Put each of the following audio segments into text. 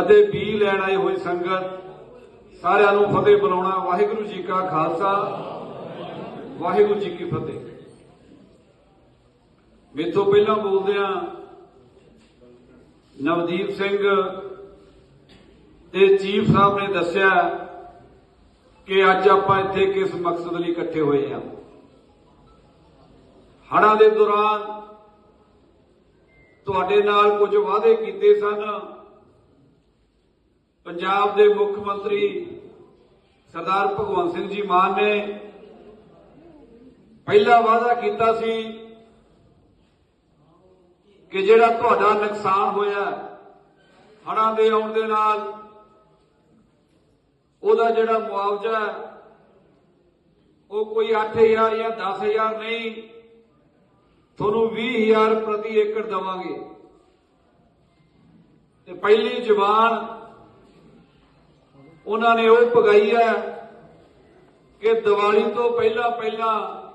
ਅਤੇ ਬੀ ਲੈਣ ਆਏ ਹੋਏ ਸੰਗਤ, ਸਾਰਿਆਂ ਨੂੰ ਫਤਿਹ ਬੁਲਾਉਣਾ। ਵਾਹਿਗੁਰੂ ਜੀ ਕਾ ਖਾਲਸਾ। ਵਾਹਿਗੁਰੂ ਜੀ ਕੀ ਫਤਿਹ। ਮੇਥੋਂ ਪਹਿਲਾਂ ਬੋਲਦਿਆਂ ਨਵਦੀਪ ਸਿੰਘ ਤੇ ਚੀਫ ਸਾਹਿਬ ਨੇ ਦੱਸਿਆ ਕਿ ਅੱਜ ਆਪਾਂ ਇੱਥੇ ਕਿਸ ਮਕਸਦ ਲਈ ਇਕੱਠੇ ਹੋਏ ਆ ਹੜ੍ਹਾਂ ਦੇ ਦੌਰਾਨ ਤੁਹਾਡੇ ਨਾਲ ਕੁਝ ਵਾਅਦੇ ਕੀਤੇ ਸਨ। ਪੰਜਾਬ ਦੇ ਮੁੱਖ ਮੰਤਰੀ ਸਰਦਾਰ ਭਗਵੰਤ ਸਿੰਘ ਜੀ ਮਾਨ ਨੇ ਪਹਿਲਾ ਵਾਅਦਾ ਕੀਤਾ ਸੀ ਕਿ ਜਿਹੜਾ ਤੁਹਾਡਾ ਨੁਕਸਾਨ ਹੋਇਆ ਹੜ੍ਹਾਂ ਦੇ ਆਉਣ ਦੇ ਨਾਲ, ਉਹਦਾ ਜਿਹੜਾ ਮੁਆਵਜ਼ਾ ਉਹ ਕੋਈ 8000 ਜਾਂ 10000 ਨਹੀਂ, ਤੁਹਾਨੂੰ 20000 ਪ੍ਰਤੀ ਏਕੜ ਦਵਾਂਗੇ। ਤੇ ਪਹਿਲੀ ਜ਼ਬਾਨ ਉਹਨਾਂ ਨੇ ਉਹ ਪਗਾਈ ਹੈ ਕਿ ਦੀਵਾਲੀ ਤੋਂ ਪਹਿਲਾਂ ਪਹਿਲਾਂ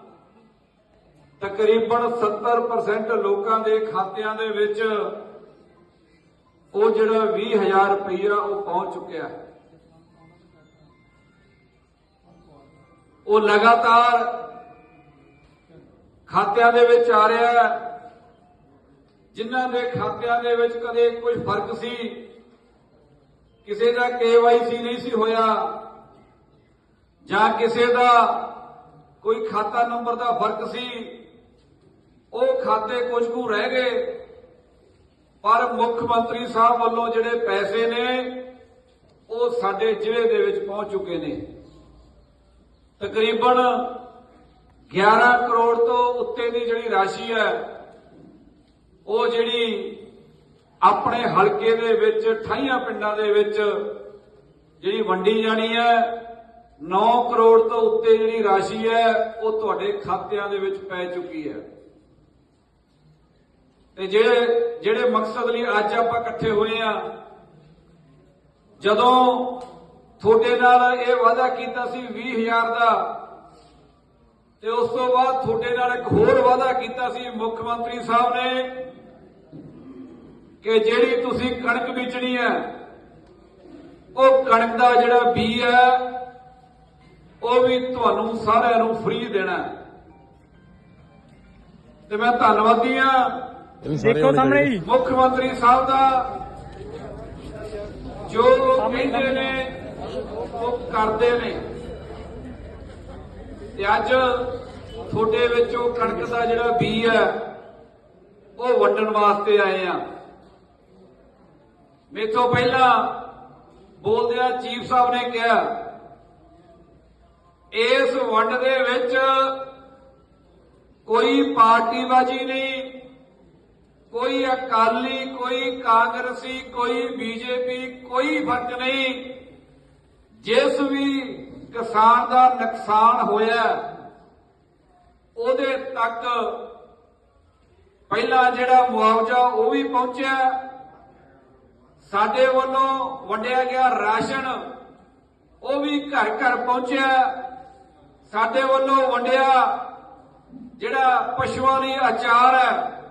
ਤਕਰੀਬਨ 70% ਲੋਕਾਂ ਦੇ ਖਾਤਿਆਂ ਦੇ ਵਿੱਚ ਉਹ ਜਿਹੜਾ 20000 ਰੁਪਈਆ ਉਹ ਪਹੁੰਚ ਚੁੱਕਿਆ ਹੈ। ਉਹ ਲਗਾਤਾਰ ਖਾਤਿਆਂ ਦੇ ਵਿੱਚ ਆ ਰਿਹਾ ਹੈ। ਜਿਨ੍ਹਾਂ ਦੇ ਖਾਤਿਆਂ ਦੇ ਵਿੱਚ ਕਦੇ ਕੋਈ ਫ਼ਰਕ ਸੀ ਕਿਸੇ ਦਾ ਕੇਵਾਈਸੀ ਨਹੀਂ ਸੀ ਹੋਇਆ, ਜਾਂ ਕਿਸੇ ਦਾ ਕੋਈ ਖਾਤਾ ਨੰਬਰ ਦਾ ਫ਼ਰਕ ਸੀ, ਉਹ ਖਾਤੇ ਕੁਝ ਕੁ ਰਹਿ ਗਏ। ਪਰ ਮੁੱਖ ਮੰਤਰੀ ਸਾਹਿਬ ਵੱਲੋਂ ਜਿਹੜੇ ਪੈਸੇ ਨੇ, ਉਹ ਸਾਡੇ ਜ਼ਿਲ੍ਹੇ ਦੇ ਵਿੱਚ ਪਹੁੰਚ ਚੁੱਕੇ ਨੇ। ਤਕਰੀਬਨ 11 ਕਰੋੜ ਤੋਂ ਉੱਤੇ ਦੀ ਜਿਹੜੀ ਰਾਸ਼ੀ ਹੈ, ਉਹ ਜਿਹੜੀ ਆਪਣੇ ਹਲਕੇ ਦੇ ਵਿੱਚ 28 ਪਿੰਡਾਂ ਦੇ ਵਿੱਚ ਜਿਹੜੀ ਵੰਡੀ ਜਾਣੀ ਹੈ 9 ਕਰੋੜ ਤੋਂ ਉੱਤੇ ਜਿਹੜੀ ਰਾਸ਼ੀ ਹੈ, ਉਹ ਤੁਹਾਡੇ ਖਾਤਿਆਂ ਦੇ ਵਿੱਚ ਪੈ ਚੁੱਕੀ ਹੈ। ਤੇ ਜਿਹੜੇ ਜਿਹੜੇ ਮਕਸਦ ਲਈ ਅੱਜ ਆਪਾਂ ਇਕੱਠੇ ਹੋਏ ਆ ਜਦੋਂ ਤੁਹਾਡੇ ਨਾਲ ਇਹ ਵਾਅਦਾ ਕੀਤਾ ਸੀ 20000 ਦਾ, ਤੇ ਉਸ ਤੋਂ ਬਾਅਦ ਤੁਹਾਡੇ ਨਾਲ ਇੱਕ ਹੋਰ ਵਾਅਦਾ ਕੀਤਾ ਸੀ, ਮੁੱਖ ਮੰਤਰੀ ਸਾਹਿਬ ਨੇ ਕਿ ਜਿਹੜੀ ਤੁਸੀਂ ਕਣਕ ਵੇਚਣੀ ਹੈ ਉਹ ਕਣਕ ਦਾ ਜਿਹੜਾ ਬੀ ਹੈ ਉਹ ਵੀ ਤੁਹਾਨੂੰ ਸਾਰਿਆਂ ਨੂੰ ਫ੍ਰੀ ਦੇਣਾ। ਤੇ ਮੈਂ ਧੰਨਵਾਦੀ ਹਾਂ। ਦੇਖੋ ਸਾਹਮਣੇ ਜੀ। ਮੁੱਖ ਮੰਤਰੀ ਸਾਹਿਬ ਦਾ ਜੋ ਕਹਿੰਦੇ ਨੇ ਉਹ ਕਰਦੇ ਨੇ। ਤੇ ਅੱਜ ਤੁਹਾਡੇ ਵਿੱਚ ਉਹ ਕਣਕ ਦਾ ਜਿਹੜਾ ਬੀ ਹੈ ਉਹ ਵੰਡਣ ਵਾਸਤੇ ਆਏ ਆ ਮੇਥੋਂ ਪਹਿਲਾਂ ਬੋਲਦਿਆਂ ਚੀਫ ਸਾਹਿਬ ਨੇ ਕਿਹਾ, ਇਸ ਵੰਡ ਦੇ ਵਿੱਚ ਕੋਈ ਪਾਰਟੀਬਾਜ਼ੀ ਨਹੀਂ, ਕੋਈ ਅਕਾਲੀ, ਕੋਈ ਕਾਂਗਰਸੀ, ਕੋਈ ਬੀਜੇਪੀ, ਕੋਈ ਫ਼ਰਕ ਨਹੀਂ। ਜਿਸ ਵੀ ਕਿਸਾਨ ਦਾ ਨੁਕਸਾਨ ਹੋਇਆ, ਉਹਦੇ ਤੱਕ ਪਹਿਲਾ ਜਿਹੜਾ ਮੁਆਵਜ਼ਾ ਉਹ ਵੀ ਪਹੁੰਚਿਆ। ਸਾਡੇ ਵੱਲੋਂ ਵੰਡਿਆ ਗਿਆ ਰਾਸ਼ਨ, ਉਹ ਵੀ ਘਰ ਘਰ ਪਹੁੰਚਿਆ। ਸਾਡੇ ਵੱਲੋਂ ਵੰਡਿਆ ਜਿਹੜਾ ਪਸ਼ੂਆਂ ਲਈ ਆਚਾਰ ਹੈ,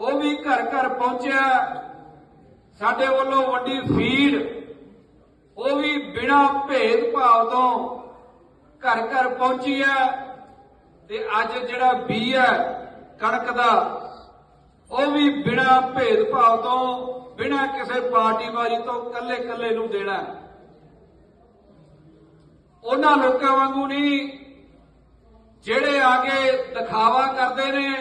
ਉਹ ਵੀ ਘਰ ਘਰ ਪਹੁੰਚਿਆ। ਸਾਡੇ ਵੱਲੋਂ ਵੰਡੀ ਫੀਡ, ਉਹ ਵੀ ਬਿਨਾਂ ਭੇਦਭਾਵ ਤੋਂ ਘਰ ਘਰ ਪਹੁੰਚੀ ਹੈ। ਤੇ ਅੱਜ ਜਿਹੜਾ ਬੀ ਹੈ, ਕਣਕ ਦਾ, ਉਹ ਵੀ ਬਿਨਾਂ ਭੇਦਭਾਵ ਤੋਂ ਬਿਨਾਂ ਕਿਸੇ ਪਾਰਟੀਬਾਜ਼ੀ ਤੋਂ ਕੱਲੇ ਕੱਲੇ ਨੂੰ ਦੇਣਾ ਉਹਨਾਂ ਲੋਕਾਂ ਵਾਂਗੂ ਨਹੀਂ, ਜਿਹੜੇ ਆਗੇ ਦਿਖਾਵਾ ਕਰਦੇ ਨੇ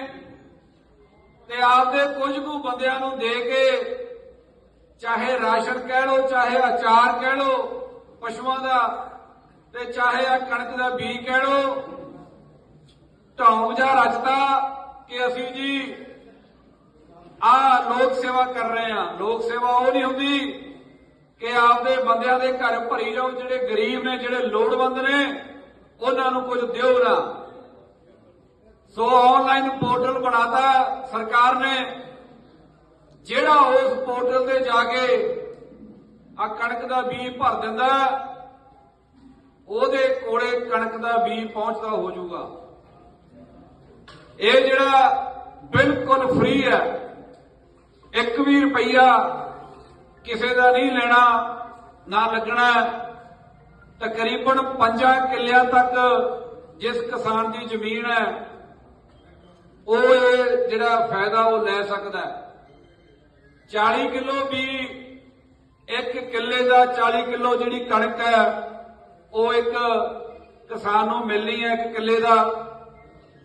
ਤੇ ਆਪਦੇ ਕੁਝ ਕੁ ਬੰਦਿਆਂ ਨੂੰ ਦੇ ਕੇ ਚਾਹੇ ਰਾਸ਼ਨ ਕਹਿ ਲੋ ਚਾਹੇ ਅਚਾਰ ਕਹਿ ਲੋ ਪਸ਼ੂਆਂ ਦਾ ਤੇ ਚਾਹੇ ਆ ਕਣਕ ਦਾ ਬੀ ਕਹਿ ਲੋ ਢੌਂਗ ਜਾ ਰਚਦਾ ਕਿ ਅਸੀਂ ਜੀ ਆ ਲੋਕ ਸੇਵਾ ਕਰ ਰਹੇ ਆ। ਲੋਕ ਸੇਵਾ ਉਹ ਨਹੀਂ ਹੁੰਦੀ ਕਿ ਆਪਦੇ ਬੰਦਿਆਂ ਦੇ ਘਰ ਭਰੀ ਜਾਓ ਜਿਹੜੇ ਗਰੀਬ ਨੇ, ਜਿਹੜੇ ਲੋੜਵੰਦ ਨੇ, ਉਹਨਾਂ ਨੂੰ ਕੁਝ ਦਿਓ ਨਾ। ਸੋ ਆਨਲਾਈਨ ਪੋਰਟਲ ਬਣਾਤਾ ਸਰਕਾਰ ਨੇ। ਜਿਹੜਾ ਉਸ ਪੋਰਟਲ ਤੇ ਜਾ ਕੇ ਆ ਕਣਕ ਦਾ ਬੀਜ ਭਰ ਦਿੰਦਾ, ਉਹਦੇ ਕੋਲੇ ਕਣਕ ਦਾ ਬੀਜ ਪਹੁੰਚਦਾ ਹੋ ਜਾਊਗਾ। ਇਹ ਜਿਹੜਾ ਬਿਲਕੁਲ ਫ੍ਰੀ ਹੈ। ਇੱਕ ਵੀ ਰੁਪਈਆ ਕਿਸੇ ਦਾ ਨਹੀਂ ਲੈਣਾ, ਨਾ ਲੱਗਣਾ ਤਕਰੀਬਨ 5 ਕਿੱਲਿਆਂ ਤੱਕ ਜਿਸ ਕਿਸਾਨ ਦੀ ਜ਼ਮੀਨ ਹੈ, ਉਹ ਇਹ ਜਿਹੜਾ ਫਾਇਦਾ ਉਹ ਲੈ ਸਕਦਾ ਹੈ। 40 ਕਿਲੋ ਵੀ ਇੱਕ ਕਿੱਲੇ ਦਾ 40 ਕਿਲੋ ਜਿਹੜੀ ਕਣਕ ਹੈ, ਉਹ ਇੱਕ ਕਿਸਾਨ ਨੂੰ ਮਿਲਣੀ ਹੈ ਇੱਕ ਕਿੱਲੇ ਦਾ।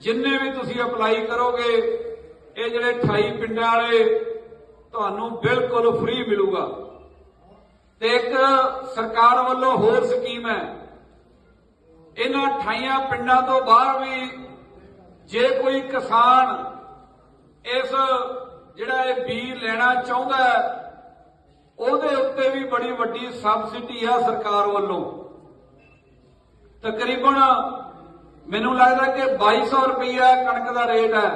ਜਿੰਨੇ ਵੀ ਤੁਸੀਂ ਅਪਲਾਈ ਕਰੋਗੇ, ਇਹ ਜਿਹੜੇ 28 ਪਿੰਡਾਂ ਵਾਲੇ ਤੁਹਾਨੂੰ ਬਿਲਕੁਲ ਫ੍ਰੀ ਮਿਲੂਗਾ। ਤੇ ਇੱਕ ਸਰਕਾਰ ਵੱਲੋਂ ਹੋਰ ਸਕੀਮ ਹੈ। ਇਹਨਾਂ 28 ਪਿੰਡਾਂ ਤੋਂ ਬਾਹਰ ਵੀ ਜੇ ਕੋਈ ਕਿਸਾਨ ਇਸ ਜਿਹੜਾ ਇਹ ਬੀਜ ਲੈਣਾ ਚਾਹੁੰਦਾ ਹੈ, ਉਹਦੇ ਉੱਤੇ ਵੀ ਬੜੀ ਵੱਡੀ ਸਬਸਿਡੀ ਆ ਸਰਕਾਰ ਵੱਲੋਂ। ਤਕਰੀਬਨ ਮੈਨੂੰ ਲੱਗਦਾ ਕਿ 2200 ਰੁਪਈਆ ਕਣਕ ਦਾ ਰੇਟ ਹੈ।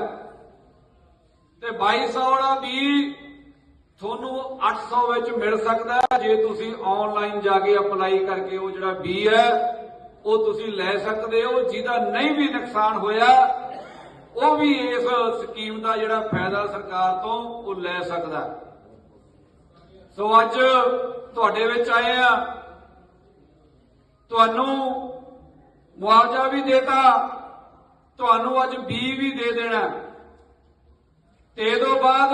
ਤੇ 2200 ਵਾਲਾ ਵੀ ਤੁਹਾਨੂੰ 800 ਵਿੱਚ ਮਿਲ ਸਕਦਾ ਜੇ ਤੁਸੀਂ ਆਨਲਾਈਨ ਜਾ ਕੇ ਅਪਲਾਈ ਕਰਕੇ ਉਹ ਜਿਹੜਾ ਬੀ ਹੈ, ਉਹ ਤੁਸੀਂ ਲੈ ਸਕਦੇ ਹੋ। ਜਿਹਦਾ ਨਹੀਂ ਵੀ ਨੁਕਸਾਨ ਹੋਇਆ, ਉਹ ਵੀ ਇਸ ਸਕੀਮ ਦਾ ਜਿਹੜਾ ਫਾਇਦਾ ਸਰਕਾਰ ਤੋਂ, ਉਹ ਲੈ ਸਕਦਾ ਸੋ ਅੱਜ ਤੁਹਾਡੇ ਵਿੱਚ ਆਏ ਆ ਤੁਹਾਨੂੰ ਮੁਆਵਜ਼ਾ ਵੀ ਦੇਤਾ, ਤੁਹਾਨੂੰ ਅੱਜ ਬੀ ਵੀ ਦੇ ਦੇਣਾ ਤੇ ਇਹ ਤੋਂ ਬਾਅਦ